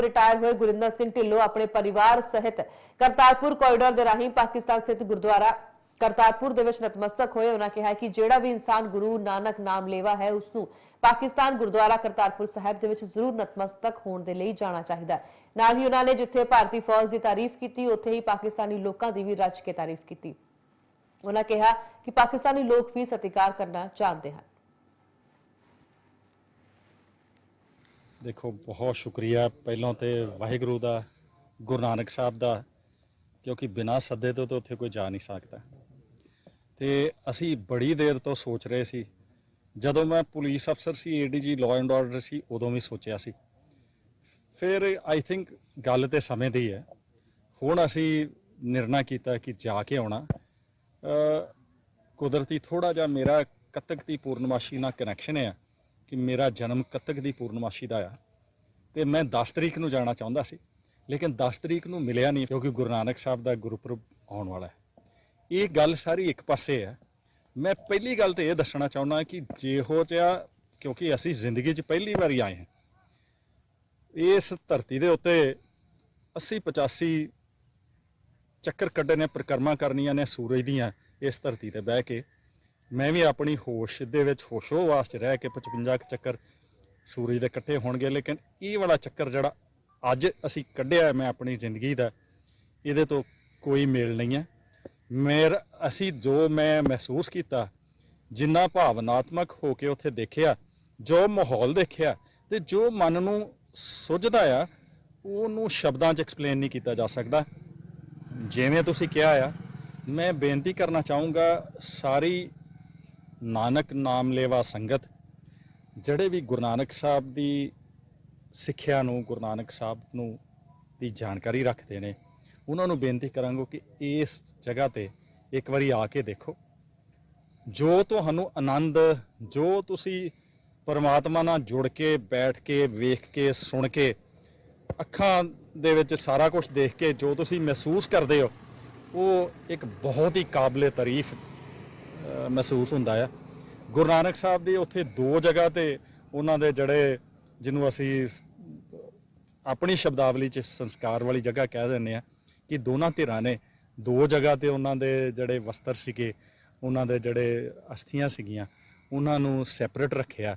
ਤੋਂ ਰਿਟਾਇਰ ਹੋਏ ਗੁਰਿੰਦਰ ਸਿੰਘ ਢਿੱਲੋਂ ਆਪਣੇ ਪਰਿਵਾਰ ਸਹਿਤ ਕਰਤਾਰਪੁਰ ਕੋਰੀਡੋਰ ਦੇ ਰਾਹੀਂ ਪਾਕਿਸਤਾਨ ਸਥਿਤ ਗੁਰਦੁਆਰਾ ਕਰਤਾਰਪੁਰ ਦੇ ਵਿੱਚ ਨਤਮਸਤਕ ਹੋਏ। ਉਹਨਾਂ ਕਿਹਾ ਕਿ ਜਿਹੜਾ ਵੀ ਇਨਸਾਨ ਗੁਰੂ ਨਾਨਕ ਨਾਮ ਲੇਵਾ ਹੈ, ਉਸ ਨੂੰ ਪਾਕਿਸਤਾਨ ਗੁਰਦੁਆਰਾ ਕਰਤਾਰਪੁਰ ਸਾਹਿਬ ਦੇ ਵਿੱਚ ਜ਼ਰੂਰ ਨਤਮਸਤਕ ਹੋਣ ਦੇ ਲਈ ਜਾਣਾ ਚਾਹੀਦਾ ਨਾਲ ਹੀ ਉਹਨਾਂ ਨੇ ਜਿੱਥੇ ਭਾਰਤੀ ਫੌਜ ਦੀ ਤਾਰੀਫ ਕੀਤੀ, ਉੱਥੇ ਹੀ ਪਾਕਿਸਤਾਨੀ ਲੋਕਾਂ ਦੀ ਵੀ ਰੱਜ ਕੇ ਤਾਰੀਫ ਕੀਤੀ। ਉਹਨਾਂ ਕਿਹਾ ਕਿ ਪਾਕਿਸਤਾਨੀ ਲੋਕ ਵੀ ਸਤਿਕਾਰ ਕਰਨਾ ਚਾਹੁੰਦੇ ਹਨ। ਦੇਖੋ, ਬਹੁਤ ਸ਼ੁਕਰੀਆ ਪਹਿਲਾਂ ਤੇ ਵਾਹਿਗੁਰੂ ਦਾ, ਗੁਰੂ ਨਾਨਕ ਸਾਹਿਬ ਦਾ, ਕਿਉਂਕਿ ਬਿਨਾਂ ਸੱਦੇ ਤੋਂ ਤਾਂ ਉੱਥੇ ਕੋਈ ਜਾ ਨਹੀਂ ਸਕਦਾ। ਤੇ ਅਸੀਂ ਬੜੀ ਦੇਰ ਤੋਂ ਸੋਚ ਰਹੇ ਸੀ। ਜਦੋਂ ਮੈਂ ਪੁਲਿਸ ਅਫਸਰ ਸੀ ਏਡੀਜੀ ਲਾਅ ਐਂਡ ਆਰਡਰ ਸੀ, ਉਦੋਂ ਵੀ ਸੋਚਿਆ ਸੀ। ਫਿਰ ਆਈ ਥਿੰਕ ਗੱਲ ਤੇ ਸਮੇਂ ਦੀ ਹੈ। ਹੁਣ ਅਸੀਂ ਨਿਰਣਾ ਕੀਤਾ ਕਿ ਜਾ ਕੇ ਆਉਣਾ। ਕੁਦਰਤੀ ਥੋੜਾ ਜਿਹਾ ਮੇਰਾ ਕੱਤਕ ਦੀ ਪੂਰਨਮਾਸ਼ੀ ਨਾਲ ਕਨੈਕਸ਼ਨ ਹੈ ਕਿ ਮੇਰਾ ਜਨਮ ਕੱਤਕ ਦੀ ਪੂਰਨਮਾਸ਼ੀ ਦਾ ਆ। ਤੇ ਮੈਂ 10 ਤਰੀਕ ਨੂੰ ਜਾਣਾ ਚਾਹੁੰਦਾ ਸੀ, ਲੇਕਿਨ 10 ਤਰੀਕ ਨੂੰ ਮਿਲਿਆ ਨਹੀਂ ਕਿਉਂਕਿ ਗੁਰੂ ਨਾਨਕ ਸਾਹਿਬ ਦਾ ਗੁਰਪੁਰਬ ਆਉਣ ਵਾਲਾ ਹੈ। ਇਹ ਗੱਲ ਸਾਰੀ ਇੱਕ ਪਾਸੇ ਹੈ। ਮੈਂ ਪਹਿਲੀ ਗੱਲ ਤੇ ਇਹ ਦੱਸਣਾ ਚਾਹੁੰਦਾ ਕਿ ਜਿਹੋ ਜਿਹਾ, ਕਿਉਂਕਿ ਅਸੀਂ ਜ਼ਿੰਦਗੀ 'ਚ ਪਹਿਲੀ ਵਾਰੀ ਆਏ ਹਾਂ, ਇਸ ਧਰਤੀ ਦੇ ਉੱਤੇ 80 85 ਚੱਕਰ ਕੱਢੇ ਨੇ, ਪ੍ਰਕਰਮਾ ਕਰਨੀਆਂ ਨੇ, ਸੂਰਜ ਦੀਆਂ ਇਸ ਧਰਤੀ ਤੇ ਬਹਿ ਕੇ। ਮੈਂ ਵੀ ਆਪਣੀ ਹੋਸ਼ ਦੇ ਵਿੱਚ ਹੋਸ਼ੋ ਵਾਸਤੇ ਰਹਿ ਕੇ 55 ਕੁ ਚੱਕਰ ਸੂਰਜ ਦੇ ਇਕੱਠੇ ਹੋਣਗੇ, ਲੇਕਿਨ ਇਹ ਵਾਲਾ ਚੱਕਰ ਜਿਹੜਾ ਅੱਜ ਅਸੀਂ ਕੱਢਿਆ ਮੈਂ ਆਪਣੀ ਜ਼ਿੰਦਗੀ ਦਾ, ਇਹਦੇ ਤੋਂ ਕੋਈ ਮੇਲ ਨਹੀਂ ਹੈ। ਮੇਰ, ਅਸੀਂ ਜੋ ਮੈਂ ਮਹਿਸੂਸ ਕੀਤਾ, ਜਿੰਨਾ ਭਾਵਨਾਤਮਕ ਹੋ ਕੇ ਉੱਥੇ ਦੇਖਿਆ, ਜੋ ਮਾਹੌਲ ਦੇਖਿਆ, ਤੇ ਜੋ ਮਨ ਨੂੰ ਸੁੱਝਦਾ ਆ, ਉਹਨੂੰ ਸ਼ਬਦਾਂ 'ਚ ਐਕਸਪਲੇਨ ਨਹੀਂ ਕੀਤਾ ਜਾ ਸਕਦਾ। ਜਿਵੇਂ ਤੁਸੀਂ ਕਿਹਾ ਆ, ਮੈਂ ਬੇਨਤੀ ਕਰਨਾ ਚਾਹੂੰਗਾ, ਸਾਰੀ ਨਾਨਕ ਨਾਮ ਲੇਵਾ ਸੰਗਤ, ਜਿਹੜੇ ਵੀ ਗੁਰੂ ਨਾਨਕ ਸਾਹਿਬ ਦੀ ਸਿੱਖਿਆ ਨੂੰ, ਗੁਰੂ ਨਾਨਕ ਸਾਹਿਬ ਨੂੰ ਦੀ ਜਾਣਕਾਰੀ ਰੱਖਦੇ ਨੇ, ਉਹਨਾਂ ਨੂੰ ਬੇਨਤੀ ਕਰਾਂਗਾ ਕਿ ਇਸ ਜਗ੍ਹਾ ਤੇ ਇੱਕ ਵਾਰੀ ਆ ਕੇ ਦੇਖੋ। ਜੋ ਤੁਹਾਨੂੰ ਆਨੰਦ, ਜੋ ਤੁਸੀਂ ਪਰਮਾਤਮਾ ਨਾਲ ਜੁੜ ਕੇ, ਬੈਠ ਕੇ, ਵੇਖ ਕੇ, ਸੁਣ ਕੇ, ਅੱਖਾਂ ਦੇ ਵਿੱਚ ਸਾਰਾ ਕੁਝ ਦੇਖ ਕੇ ਜੋ ਤੁਸੀਂ ਮਹਿਸੂਸ ਕਰਦੇ ਹੋ, ਉਹ ਇੱਕ ਬਹੁਤ ਹੀ ਕਾਬਲੇ ਤਾਰੀਫ ਮਹਿਸੂਸ ਹੁੰਦਾ ਆ। ਗੁਰੂ ਨਾਨਕ ਸਾਹਿਬ ਦੀ ਉੱਥੇ ਦੋ ਜਗ੍ਹਾ ਤੇ ਉਹਨਾਂ ਦੇ ਜਿਹੜੇ ਜਿਹਨੂੰ ਅਸੀਂ ਆਪਣੀ ਸ਼ਬਦਾਵਲੀ ਚ ਸੰਸਕਾਰ ਵਾਲੀ ਜਗ੍ਹਾ ਕਹਿ ਦਿੰਦੇ ਆ ਕਿ ਦੋਨਾਂ ਧਿਰਾਂ ਨੇ ਦੋ ਜਗ੍ਹਾ ਤੇ ਉਹਨਾਂ ਦੇ ਜਿਹੜੇ ਵਸਤਰ ਸੀਗੇ, ਉਹਨਾਂ ਦੇ ਜਿਹੜੇ ਅਸਥੀਆਂ ਸੀਗੀਆਂ, ਉਹਨਾਂ ਨੂੰ ਸੈਪਰੇਟ ਰੱਖਿਆ।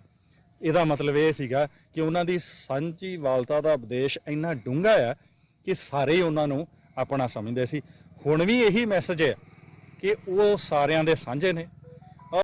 ਇਹਦਾ ਮਤਲਬ ਇਹ ਸੀਗਾ ਕਿ ਉਹਨਾਂ ਦੀ ਸਾਂਝੀ ਵਾਲਤਾ ਦਾ ਉਪਦੇਸ਼ ਇੰਨਾ ਡੂੰਘਾ ਆ ਕਿ ਸਾਰੇ ਉਹਨਾਂ ਨੂੰ ਆਪਣਾ ਸਮਝਦੇ ਸੀ। ਹੁਣ ਵੀ ਇਹੀ ਮੈਸੇਜ ਹੈ ਕਿ ਉਹ ਸਾਰਿਆਂ ਦੇ ਸਾਂਝੇ ਨੇ।